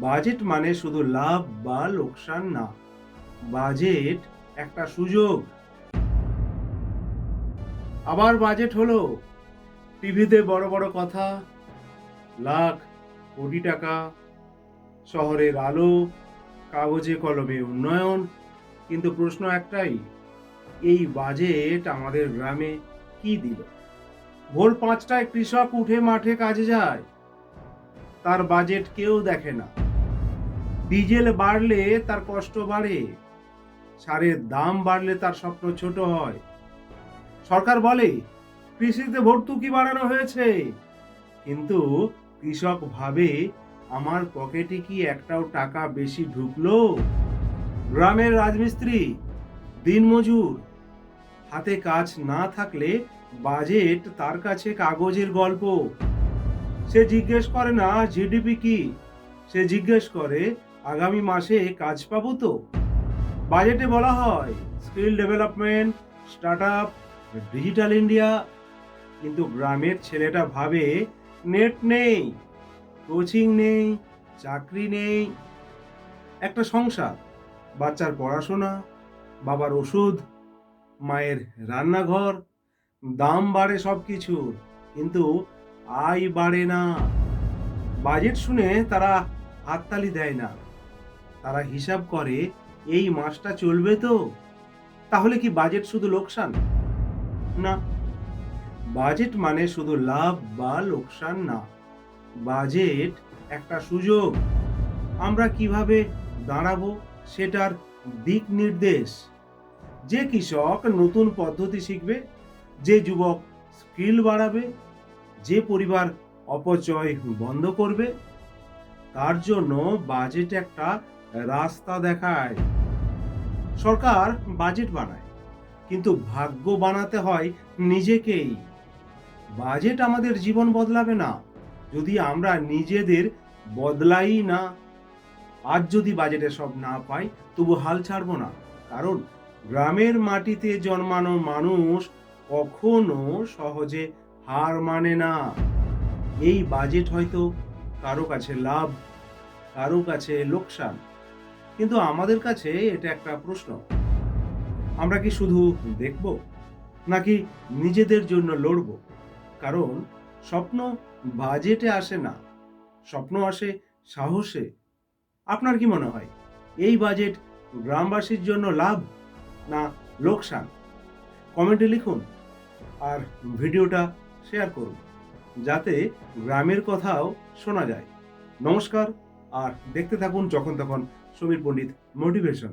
Budget মানে শুধু লাভ বা লোকসান না, বাজেট একটা সুযোগ। আবার বাজেট হলো, টিভিতে বড় বড় কথা, লাখ, কোটি টাকা, শহরের আলো, কাগজে কলমে উন্নয়ন। কিন্তু প্রশ্ন একটাই, এই বাজেট আমাদের গ্রামে কি দিল? ভোর পাঁচটায় কৃষক উঠে মাঠে কাজে যায়, তার বাজেট কেউ দেখে না। ডিজেল বাড়লে তার কষ্ট বাড়ে, সারের দাম বাড়লে তার স্বপ্ন ছোট হয়। সরকার বলে, কৃষিতে ভর্তুকি বাড়ানো হয়েছে। কিন্তু কৃষক ভাবে, আমার পকেটে কি একটাও টাকা বেশি ঢুকলো? গ্রামের রাজমিস্ত্রি, দিনমজুর, হাতে কাজ না থাকলে বাজেট তার কাছে কাগজের গল্প। সে জিজ্ঞেস করে না, জিডিপি কি? সে জিজ্ঞেস করে আগামী মাসে কাজ পাবো তো? বাজেটে বলা হয়, skill development start up digital India. কিন্তু গ্রামের ছেলেটা ভাবে, নেট নেই, কোচিং নেই, চাকরি নেই। একটা সংসার, বাচ্চার পড়াশোনা, বাবার ওষুধ, মায়ের রান্নাঘর, দাম বাড়ে সব কিছুর কিন্তু আয় বাড়ে না। বাজেট শুনে তারা হাততালি দেয় না। তারা হিসাব করে, এই মাসটা চলবে তো? তাহলে কি বাজেট শুধু লোকসান? না। বাজেট মানে শুধু লাভ বা লোকসান না। বাজেট একটা সুযোগ। আমরা কীভাবে দাঁড়াবো সেটার দিক নির্দেশ। যে কৃষক নতুন পদ্ধতি শিখবে, যে যুবক স্কিল বাড়াবে, যে পরিবার অপচয় বন্ধ করবে, তার জন্য বাজেট একটা রাস্তা দেখায়। সরকার বাজেট বানায়, কিন্তু ভাগ্য বানাতে হয় নিজেকেই। বাজেট আমাদের জীবন বদলাবে না, যদি আমরা নিজেদের বদলাই না। আজ যদি বাজেটে সব না পাই, তবু হাল ছাড়বো না, কারণ গ্রামের মাটিতে জন্মানো মানুষ কখনো সহজে হার মানে না। এই বাজেট হয়তো কারও কাছে লাভ, কারও কাছে লোকসান কিন্তু আমাদের কাছে এটা একটা প্রশ্ন। আমরা কি শুধু দেখব, নাকি নিজেদের জন্য লড়ব? কারণ স্বপ্ন বাজেটে আসে না, স্বপ্ন আসে সাহসে। আপনার কি মনে হয়, এই বাজেট গ্রামবাসীর জন্য লাভ না লোকসান? কমেন্টে লিখুন আর ভিডিওটা শেয়ার করুন, যাতে গ্রামের কথাও শোনা যায়। নমস্কার, আর দেখতে থাকুন যখন তখন সমীর পণ্ডিত মোটিভেশন